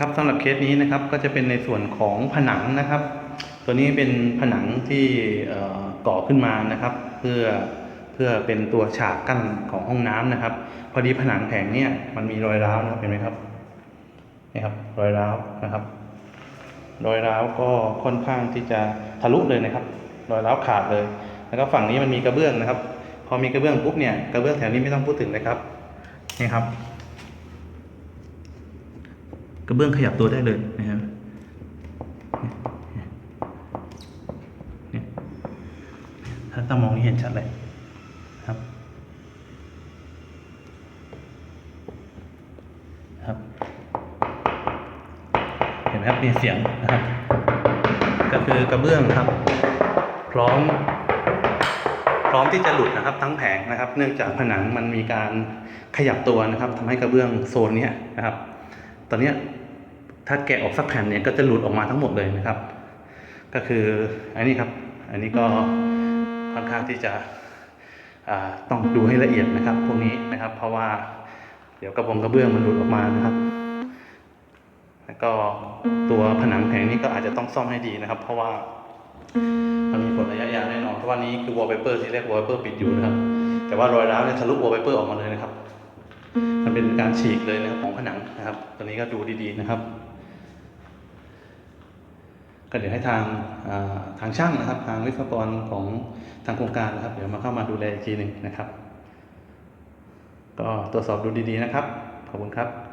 ครับสำหรับเคสนี้นะครับก็จะเป็นในส่วนของผนังนะครับ ตัวนี้เป็นผนังที่ก่อขึ้นมานะครับ เพื่อเพื่อเป็นตัวฉากกั้นของห้องน้ำนะครับ พอดีผนังแผงเนี่ยมันมีรอยร้าวนะครับเห็นไหมครับนี่ครับรอยร้าวนะครับ รอยร้าวก็ค่อนข้างที่จะทะลุเลยนะครับ รอยร้าวขาดเลย แล้วก็ฝั่งนี้มันมีกระเบื้องนะครับ พอมีกระเบื้องปุ๊บเนี่ยกระเบื้องแถวนี้ไม่ต้องพูดถึงเลยครับนี่ครับ กระเบื้องขยับตัวได้เลยนะครับถ้าต้องมองนี่เห็นชัดเลยครับครับเห็นไหมครับมีเสียงนะครับ ก็คือกระเบื้องครับ พร้อม พร้อมที่จะหลุดนะครับ ทั้งแผงนะครับ เนื่องจากผนังมันมีการขยับตัวนะครับทำให้กระเบื้องโซนนี้นะครับ ตอนนี้ถ้าแกะออกสักแผ่นเนี่ยก็จะหลุดออกมาทั้งหมดเลยนะครับ ก็คืออันนี้ครับ อันนี้ก็ค่อนข้างที่จะต้องดูให้ละเอียดนะครับ พวกนี้นะครับ เพราะว่าเดี๋ยวกระบงกระเบื้องมันหลุดออกมานะครับ แล้วก็ตัวผนังแผงนี้ก็อาจจะต้องซ่อมให้ดีนะครับ เพราะว่ามันมีผลระยะยาวแน่นอนเพราะว่านี้คือ wallpaper ที่เรียก wallpaper ปิดอยู่นะครับ แต่ว่ารอยร้าวเนี่ยทะลุ wallpaper ออกมาเลยนะครับ เป็นการฉีกเลยนะครับของผนังนะครับ ตอนนี้ก็ดูดีๆนะครับ ก็เดี๋ยวให้ทางทางช่างนะครับ ทางวิศวกรของทางโครงการนะครับ เดี๋ยวมาเข้ามาดูแลอีกทีหนึ่งนะครับ ก็ตรวจสอบดูดีๆนะครับ ขอบคุณครับ